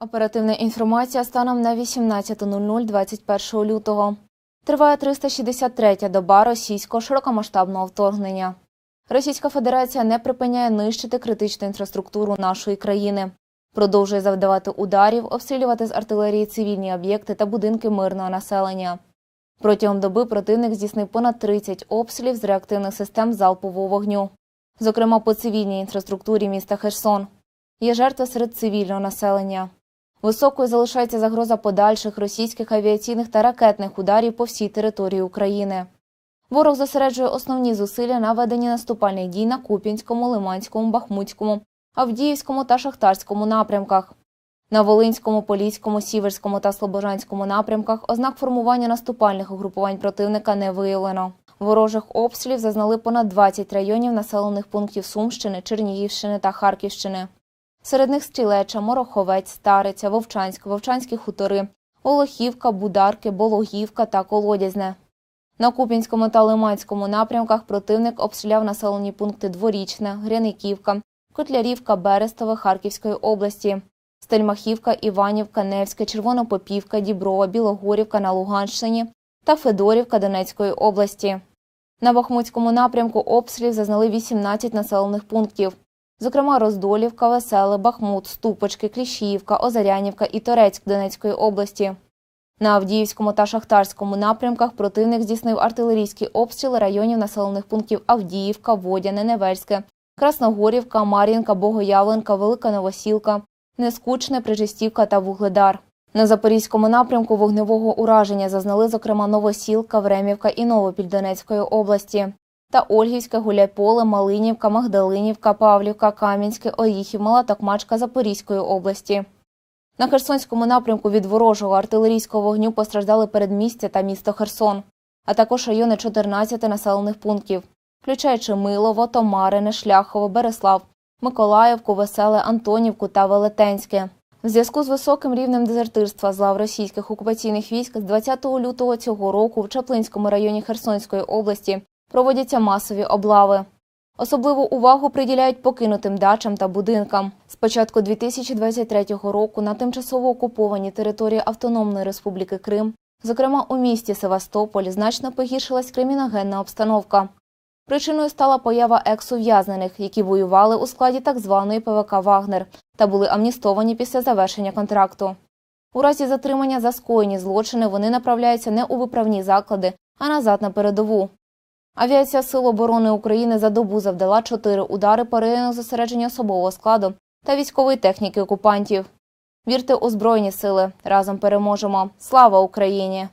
Оперативна інформація станом на 18.00 21 лютого. Триває 363-я доба російського широкомасштабного вторгнення. Російська Федерація не припиняє нищити критичну інфраструктуру нашої країни, продовжує завдавати ударів, обстрілювати з артилерії цивільні об'єкти та будинки мирного населення. Протягом доби противник здійснив понад 30 обстрілів з реактивних систем залпового вогню, зокрема по цивільній інфраструктурі міста Херсон. Є жертви серед цивільного населення. Високою залишається загроза подальших російських авіаційних та ракетних ударів по всій території України. Ворог зосереджує основні зусилля на веденні наступальних дій на Куп'янському, Лиманському, Бахмутському, Авдіївському та Шахтарському напрямках. На Волинському, Поліському, Сіверському та Слобожанському напрямках ознак формування наступальних угрупувань противника не виявлено. Ворожих обстрілів зазнали понад 20 районів населених пунктів Сумщини, Чернігівщини та Харківщини. Серед них Стрілеча, Мороховець, Стариця, Вовчанськ, Вовчанські хутори, Олохівка, Бударки, Бологівка та Колодязне. На Куп'янському та Лиманському напрямках противник обстріляв населені пункти Дворічне, Гряниківка, Котлярівка, Берестове Харківської області, Стельмахівка, Іванівка, Невське, Червонопопівка, Діброва, Білогорівка на Луганщині та Федорівка Донецької області. На Бахмутському напрямку обстрілів зазнали 18 населених пунктів зокрема Роздолівка, Веселе, Бахмут, Ступочки, Кліщіївка, Озарянівка і Торецьк Донецької області. На Авдіївському та Шахтарському напрямках противник здійснив артилерійські обстріли районів населених пунктів Авдіївка, Водяне, Невельське, Красногорівка, Мар'їнка, Богоявленка, Велика Новосілка, Нескучне, Прижистівка та Вугледар. На Запорізькому напрямку вогневого ураження зазнали, зокрема, Новосілка, Времівка і Новопіль Донецької області та Ольгівське, Гуляйполе, Малинівка, Магдалинівка, Павлівка, Кам'янське, Оріхів, Мала Токмачка Запорізької області. На Херсонському напрямку від ворожого артилерійського вогню постраждали передмістя та місто Херсон, а також райони 14 населених пунктів, включаючи Милово, Томарине, Шляхово, Береслав, Миколаївку, Веселе, Антонівку та Велетенське. В зв'язку з високим рівнем дезертирства з лав російських окупаційних військ з 20 лютого цього року в Чаплинському районі Херсонської області проводяться масові облави. Особливу увагу приділяють покинутим дачам та будинкам. З початку 2023 року на тимчасово окупованій території Автономної Республіки Крим, зокрема у місті Севастополь, значно погіршилась криміногенна обстановка. Причиною стала поява екс-ув'язнених, які воювали у складі так званої ПВК Вагнер та були амністовані після завершення контракту. У разі затримання за скоєні злочини вони направляються не у виправні заклади, а назад на передову. Авіація Сил оборони України за добу завдала чотири удари по районах зосередження особового складу та військової техніки окупантів. Вірте у Збройні сили. Разом переможемо. Слава Україні!